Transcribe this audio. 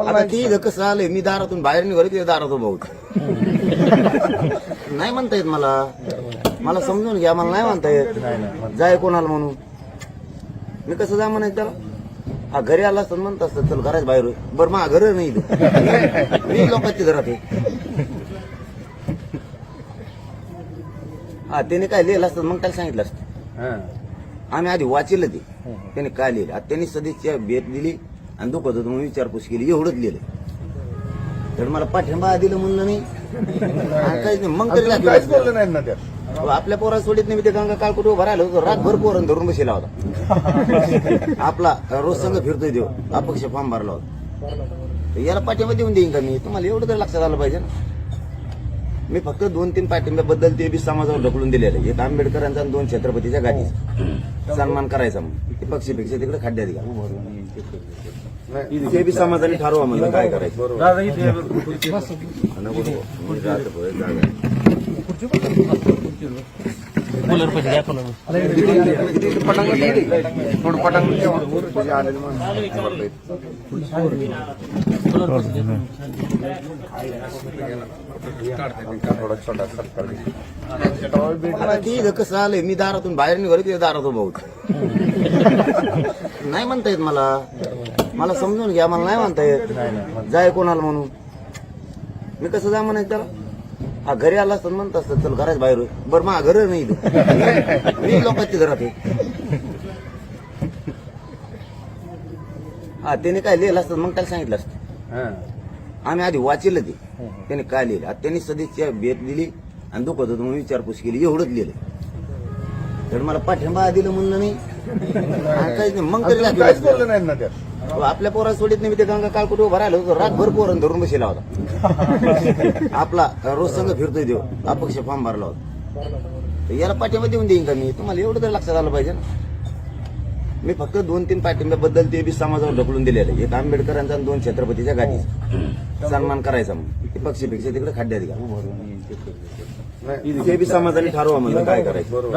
आता ती इथं कसं आलंय मी दारातून बाहेर निघालो तिथे दारात उभा होतो. नाही म्हणता येत मला. मला समजून घ्या मला नाही म्हणता येत. जाय कोणाला म्हणून. मी कसं जा म्हणायचं त्याला? हा घरी आला असतं म्हणत असतं चल घराच बाहेर. बरं मा घर नाही इथं. मी लोकांच्या घरात आहे. हा त्याने काय लिहिलं असतं मग त्याला सांगितलं असतं. आम्ही आधी वाचिलं ते. त्याने काय लिहिलं? आता त्यांनी सदिच्छा भेट दिली. आणि दुखत होतं म्हणून विचारपूस केली एवढंच लिहिलं तर मला पाठिंबा दिलं म्हणलं नाही. काहीच नाही मग तरी काहीच दाखवलं बोललं नाही ना अहो, आपल्या पोरा सोडीत नाही मी ते गंगा काळकुट उभा राहिलो होतो रातभर पोरण धरून बसेला होता. आपला रोज संघ फिरतोय देव अपक्ष फॉर्म भरला होता. तर याला पाठिंबा देऊन देईन का मी? तुम्हाला एवढं तर लक्षात आलं पाहिजे ना. मी फक्त दोन तीन पाठिंब्याबद्दल ते बी समाजावर ढकलून दिलेलं आहे. एक आंबेडकरांचा आणि दोन छत्रपतीच्या गाठीचा सन्मान करायचा मग ते पक्षीपेक्षा तिकडे खड्ड्यात घ्या ते बी समाजाने ठरवा म्हणलं काय करायचं. नको, कूलर पैसे द्या कूलर आहे. कसं आलंय मी दारातून बाहेर निघालो तिथे दारात उभा होतो नाही म्हणता येत मला. मला समजून घ्या मला नाही म्हणता येत. जाय कोणाला म्हणून. मी कसं जा म्हणायचं त्याला? हा घरी आला असतं म्हणत असतं चल घराच बाहेर होय. बरं मा घर नाही इथं. मी लोकांच्या घरात आहे. हा त्याने काय लिहिलं असतं मग त्याला सांगितलं असतं. आम्ही आधी वाचिलं ते. त्याने काय लिहिलं? आता त्यांनी सदिच्छा भेट दिली आणि दुखत होतं म्हणून विचारपूस केली. एवढंच लिहिलं. तर मला पाठिंबा दिलं म्हणलं नाही. आणि काहीच नाही. मग तरी काहीच बोललं. नाही ना त्यात. अहो, आपल्या पोरा सोडीत नाही मी ते गंगा काळकुट उभा राहिलो होतो रातभर पोरण धरून बसेला होता. आपला रोज संघ फिरतोय देव अपक्ष फॉर्म भरला होता. तर याला पाठिंबा देऊन देईन का मी? तुम्हाला एवढं तर लक्षात आलं पाहिजे ना. मी फक्त दोन तीन पाठिंब्याबद्दल ते बी समाजावर ढकलून दिलेलं आहे. एक आंबेडकरांचा आणि दोन छत्रपतीच्या गाठीचा सन्मान करायचा मग ते पक्षीपेक्षा तिकडे खड्ड्यात घ्या. ते बी समाजाने ठरवा म्हणलं काय करायचं. बरोबर